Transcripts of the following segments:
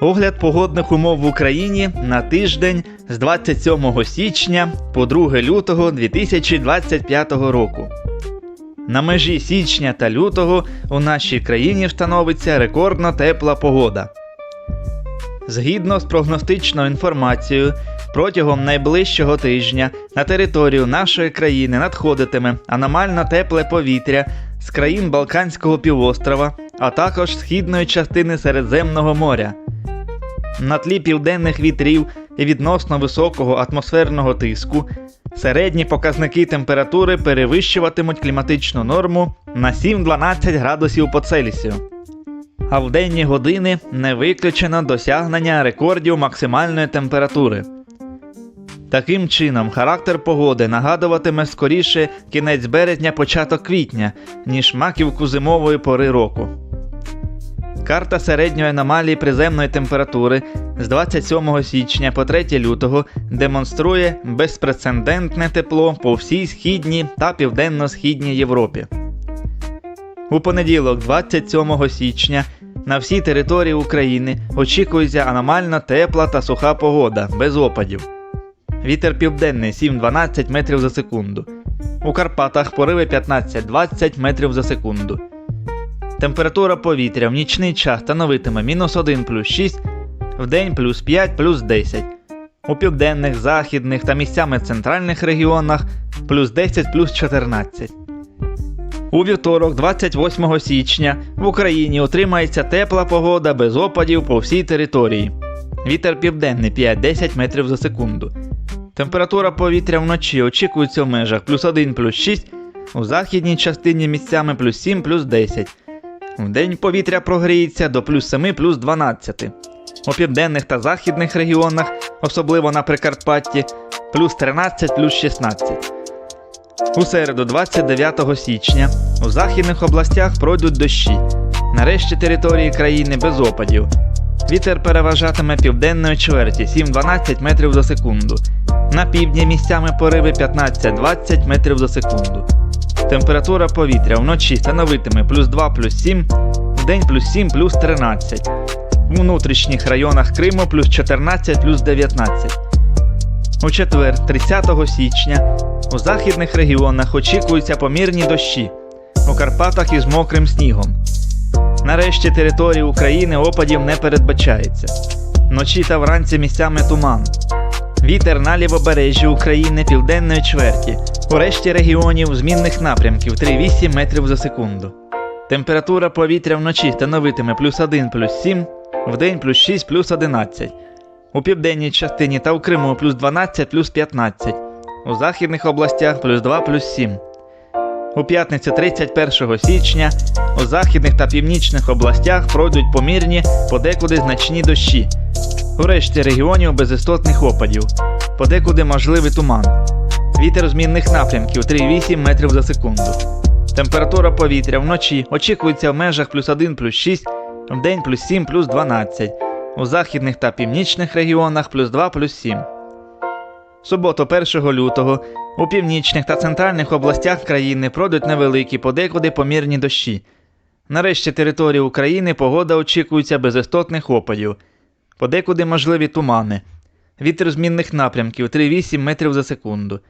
Огляд погодних умов в Україні на тиждень з 27 січня по 2 лютого 2025 року. На межі січня та лютого у нашій країні встановиться рекордно тепла погода. Згідно з прогностичною інформацією, протягом найближчого тижня на територію нашої країни надходитиме аномально тепле повітря з країн Балканського півострова, а також східної частини Середземного моря. На тлі південних вітрів і відносно високого атмосферного тиску середні показники температури перевищуватимуть кліматичну норму на 7-12 градусів по Цельсію. А в денні години не виключено досягнення рекордів максимальної температури. Таким чином, характер погоди нагадуватиме скоріше кінець березня, початок квітня, ніж маківку зимової пори року. Карта середньої аномалії приземної температури з 27 січня по 3 лютого демонструє безпрецедентне тепло по всій східній та південно-східній Європі. У понеділок, 27 січня, на всій території України очікується аномально тепла та суха погода без опадів. Вітер південний 7-12 метрів за секунду. У Карпатах пориви 15-20 метрів за секунду. Температура повітря в нічний час становитиме мінус 1 плюс 6, в день плюс 5 плюс 10. У південних, західних та місцями центральних регіонах плюс 10 плюс 14. У вівторок, 28 січня, в Україні отримається тепла погода без опадів по всій території. Вітер південний 5-10 метрів за секунду. Температура повітря вночі очікується в межах плюс 1 плюс 6, у західній частині місцями плюс 7 плюс 10. Вдень повітря прогріється до плюс 7 плюс 12. У південних та західних регіонах, особливо на Прикарпатті, плюс 13 плюс 16. У середу, 29 січня, у західних областях пройдуть дощі. Нарешті території країни без опадів. Вітер переважатиме південної чверті 7-12 метрів за секунду. На півдні місцями пориви 15-20 метрів за секунду. Температура повітря вночі становитиме плюс 2 плюс 7, вдень плюс 7 плюс 13. У внутрішніх районах Криму плюс 14 плюс 19. У четвер, 30 січня, у західних регіонах очікуються помірні дощі, у Карпатах із мокрим снігом. Нарешті території України опадів не передбачається. Вночі та вранці місцями туман. Вітер на лівобережжі України південної чверті. У решті регіонів змінних напрямків 3,8 метрів за секунду. Температура повітря вночі становитиме плюс 1 плюс 7, вдень плюс 6 плюс 11. У південній частині та у Криму плюс 12 плюс 15. У західних областях плюс 2 плюс 7. У п'ятницю 31 січня у західних та північних областях пройдуть помірні, подекуди значні дощі. У решті регіонів без істотних опадів, подекуди можливий туман. Вітер змінних напрямків 3,8 метрів за секунду. Температура повітря вночі очікується в межах плюс 1 плюс 6, вдень плюс 7 плюс 12. У західних та північних регіонах плюс 2 плюс 7. Суботу 1 лютого у північних та центральних областях країни пройдуть невеликі, подекуди помірні дощі. Нарешті території України погода очікується без істотних опадів, подекуди можливі тумани. Вітер змінних напрямків 3,8 метрів за секунду.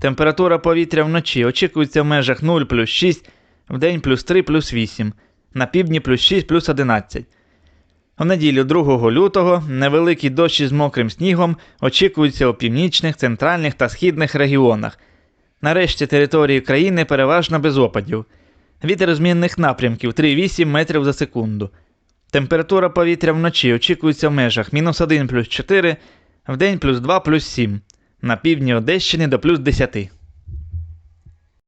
Температура повітря вночі очікується в межах 0 плюс 6, вдень плюс 3 плюс 8, на півдні плюс 6 плюс 11. У неділю 2 лютого невеликі дощі з мокрим снігом очікуються у північних, центральних та східних регіонах. Нарешті території країни переважно без опадів. Вітер змінних напрямків 3,8 метрів за секунду. Температура повітря вночі очікується в межах мінус 1 плюс 4, вдень плюс 2 плюс 7, на півдні Одещини до плюс 10.